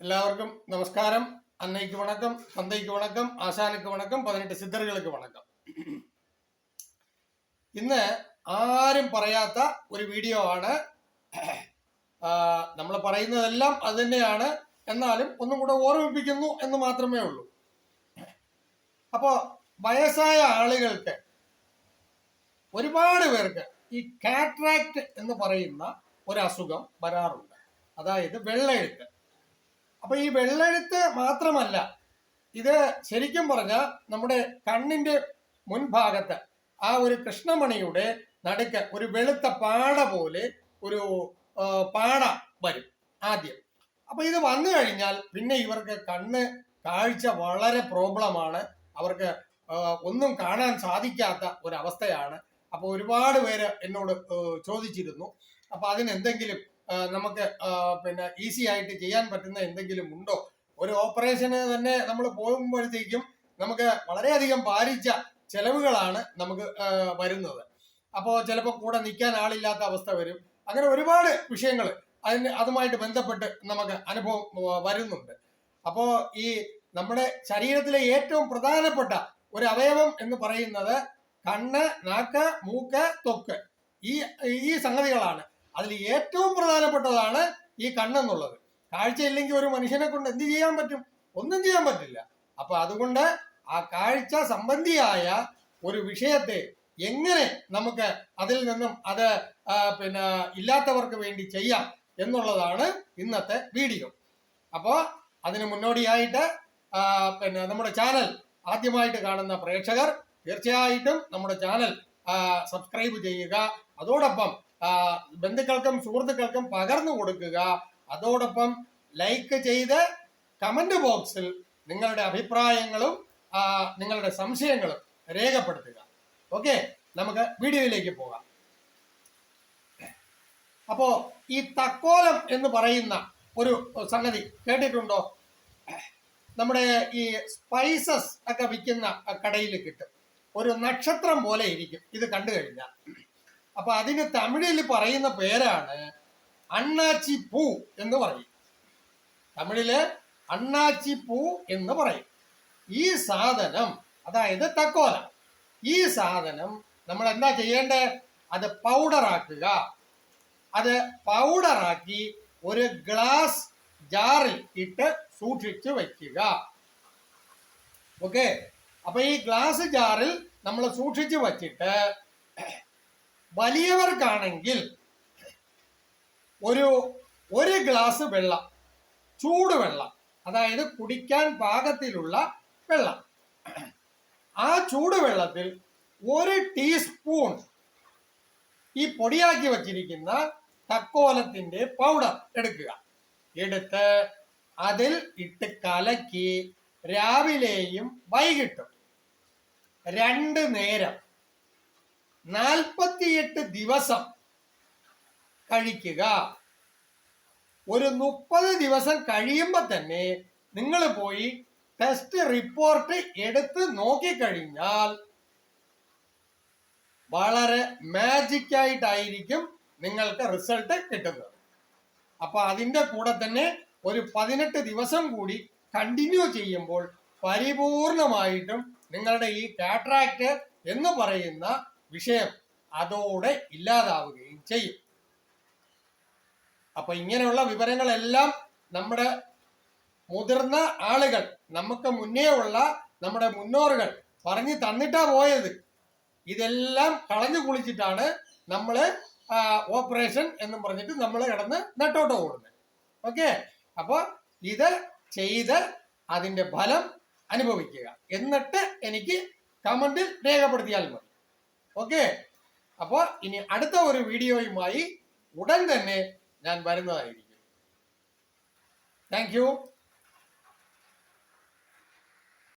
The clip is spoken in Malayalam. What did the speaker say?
எல்லாருக்கும் நமஸ்காரம் அன்னைக்கு வணக்கம் தந்தைக்கு வணக்கம் ആശാനുക്ക് വണക്കം പതിനെട്ട് സിദ്ധറുകൾക്ക് വണക്കം ഇന്ന് ആരും പറയാത്ത ഒരു വീഡിയോ ആണ് നമ്മൾ പറയുന്നതെല്ലാം അത് തന്നെയാണ് എന്നാലും ഒന്നും കൂടെ ഓർമ്മിപ്പിക്കുന്നു എന്ന് മാത്രമേ ഉള്ളൂ അപ്പോൾ വയസ്സായ ആളുകൾക്ക് ഒരുപാട് പേർക്ക് ഈ കാട്രാക്ട് എന്ന് പറയുന്ന ഒരു അസുഖം വരാറുണ്ട് അതായത് വെള്ളയെഴുത്ത് അപ്പൊ ഈ വെള്ളെഴുത്ത് മാത്രമല്ല ഇത് ശരിക്കും പറഞ്ഞാൽ നമ്മുടെ കണ്ണിന്റെ മുൻഭാഗത്ത് ആ ഒരു കൃഷ്ണമണിയുടെ നടുക്ക് ഒരു വെളുത്ത പാട പോലെ ഒരു പാട വരും ആദ്യം. അപ്പൊ ഇത് വന്നു കഴിഞ്ഞാൽ പിന്നെ ഇവർക്ക് കണ്ണ് കാഴ്ച വളരെ പ്രോബ്ലമാണ്. അവർക്ക് ഒന്നും കാണാൻ സാധിക്കാത്ത ഒരവസ്ഥയാണ്. അപ്പോൾ ഒരുപാട് പേര് എന്നോട് ചോദിച്ചിരുന്നു. അപ്പൊ അതിനെന്തെങ്കിലും നമുക്ക് പിന്നെ ഈസി ആയിട്ട് ചെയ്യാൻ പറ്റുന്ന എന്തെങ്കിലും ഉണ്ടോ? ഒരു ഓപ്പറേഷന് തന്നെ നമ്മൾ പോകുമ്പോഴത്തേക്കും നമുക്ക് വളരെയധികം ഭാരിച്ച ചെലവുകളാണ് നമുക്ക് വരുന്നത്. അപ്പോൾ ചിലപ്പോൾ കൂടെ നിൽക്കാൻ ആളില്ലാത്ത അവസ്ഥ വരും. അങ്ങനെ ഒരുപാട് വിഷയങ്ങൾ അതിന് അതുമായിട്ട് ബന്ധപ്പെട്ട് നമുക്ക് അനുഭവം വരുന്നുണ്ട്. അപ്പോൾ ഈ നമ്മുടെ ശരീരത്തിലെ ഏറ്റവും പ്രധാനപ്പെട്ട ഒരു അവയവം എന്ന് പറയുന്നത് കണ്ണ് നാക്ക് മൂക്ക് തൊക്ക്. ഈ ഈ സംഗതികളാണ്. അതിൽ ഏറ്റവും പ്രധാനപ്പെട്ടതാണ് ഈ കണ്ണെന്നുള്ളത്. കാഴ്ചയില്ലെങ്കിൽ ഒരു മനുഷ്യനെ കൊണ്ട് എന്ത് ചെയ്യാൻ പറ്റും? ഒന്നും ചെയ്യാൻ പറ്റില്ല. അപ്പൊ അതുകൊണ്ട് ആ കാഴ്ച സംബന്ധിയായ ഒരു വിഷയത്തെ എങ്ങനെ നമുക്ക് അതിൽ നിന്നും അത് പിന്നെ ഇല്ലാത്തവർക്ക് വേണ്ടി ചെയ്യാം എന്നുള്ളതാണ് ഇന്നത്തെ വീഡിയോ. അപ്പോൾ അതിന് മുന്നോടിയായിട്ട് പിന്നെ നമ്മുടെ ചാനൽ ആദ്യമായിട്ട് കാണുന്ന പ്രേക്ഷകർ തീർച്ചയായിട്ടും നമ്മുടെ ചാനൽ സബ്സ്ക്രൈബ് ചെയ്യുക. അതോടൊപ്പം ബന്ധുക്കൾക്കും സുഹൃത്തുക്കൾക്കും പകർന്നു കൊടുക്കുക. അതോടൊപ്പം ലൈക്ക് ചെയ്ത് കമന്റ് ബോക്സിൽ നിങ്ങളുടെ അഭിപ്രായങ്ങളും നിങ്ങളുടെ സംശയങ്ങളും രേഖപ്പെടുത്തുക. ഓക്കെ നമുക്ക് വീഡിയോയിലേക്ക് പോകാം. അപ്പോ ഈ തക്കോലം എന്ന് പറയുന്ന ഒരു സംഗതി കേട്ടിട്ടുണ്ടോ? നമ്മുടെ ഈ സ്പൈസസ് ഒക്കെ വിൽക്കുന്ന കടയിൽ കിട്ടും. ഒരു നക്ഷത്രം പോലെ ഇരിക്കും. ഇത് കണ്ടു കഴിഞ്ഞാൽ. അപ്പൊ അതിന് തമിഴിൽ പറയുന്ന പേരാണ് അണ്ണാച്ചി പൂ എന്ന് പറയും. തമിഴിൽ അണ്ണാച്ചി പൂ എന്ന് പറയും. ഈ സാധനം അതായത് തക്കോല ഈ സാധനം നമ്മൾ എന്താ ചെയ്യേണ്ടത് അത് പൗഡർ ആക്കുക. അത് പൗഡറാക്കി ഒരു ഗ്ലാസ് ജാറിൽ ഇട്ട് സൂക്ഷിച്ചു വയ്ക്കുക ഓക്കെ അപ്പൊ ഈ ഗ്ലാസ് ജാറിൽ നമ്മൾ സൂക്ഷിച്ചു വച്ചിട്ട് വലിയവർക്കാണെങ്കിൽ ഒരു ഒരു ഗ്ലാസ് വെള്ളം ചൂടുവെള്ളം അതായത് കുടിക്കാൻ പാകത്തിലുള്ള വെള്ളം. ആ ചൂടുവെള്ളത്തിൽ ഒരു ടീസ്പൂൺ ഈ പൊടിയാക്കി വച്ചിരിക്കുന്ന തക്കോലത്തിന്റെ പൗഡർ എടുക്കുക. എടുത്ത് അതിൽ ഇട്ട് കലക്കി രാവിലെയും വൈകിട്ടും. രണ്ട് നേരം നാൽപ്പത്തിയെട്ട് ദിവസം കഴിക്കുക. ഒരു മുപ്പത് ദിവസം കഴിയുമ്പോൾ തന്നെ നിങ്ങൾ പോയി ടെസ്റ്റ് റിപ്പോർട്ട് എടുത്ത് നോക്കിക്കഴിഞ്ഞാൽ വളരെ മാജിക് ആയിട്ടായിരിക്കും നിങ്ങൾക്ക് റിസൾട്ട് കിട്ടുന്നത്. അപ്പൊ അതിന്റെ കൂടെ തന്നെ ഒരു പതിനെട്ട് ദിവസം കൂടി കണ്ടിന്യൂ ചെയ്യുമ്പോൾ പരിപൂർണമായിട്ടും നിങ്ങളുടെ ഈ കാട്രാക്ട് എന്ന് പറയുന്ന വിഷയം അതോടെ ഇല്ലാതാവുകയും ചെയ്യും. അപ്പൊ ഇങ്ങനെയുള്ള വിവരങ്ങളെല്ലാം നമ്മുടെ മുതിർന്ന ആളുകൾ നമുക്ക് മുന്നേ ഉള്ള നമ്മുടെ മുന്നോറുകൾ പറഞ്ഞു തന്നിട്ടാ പോയത്. ഇതെല്ലാം കളഞ്ഞു കുളിച്ചിട്ടാണ് നമ്മൾ ഓപ്പറേഷൻ എന്നും പറഞ്ഞിട്ട് നമ്മൾ കിടന്ന് നെട്ടോട്ട് ഓടുന്നത്. ഓക്കെ? അപ്പോൾ ഇത് ചെയ്ത് അതിന്റെ ഫലം അനുഭവിക്കുക. എന്നിട്ട് എനിക്ക് കമന്റിൽ രേഖപ്പെടുത്തിയാൽ മതി. ഓക്കെ? അപ്പോൾ ഇനി അടുത്ത ഒരു വീഡിയോയുമായി ഉടൻ തന്നെ ഞാൻ വരുന്നതായിരിക്കും. താങ്ക്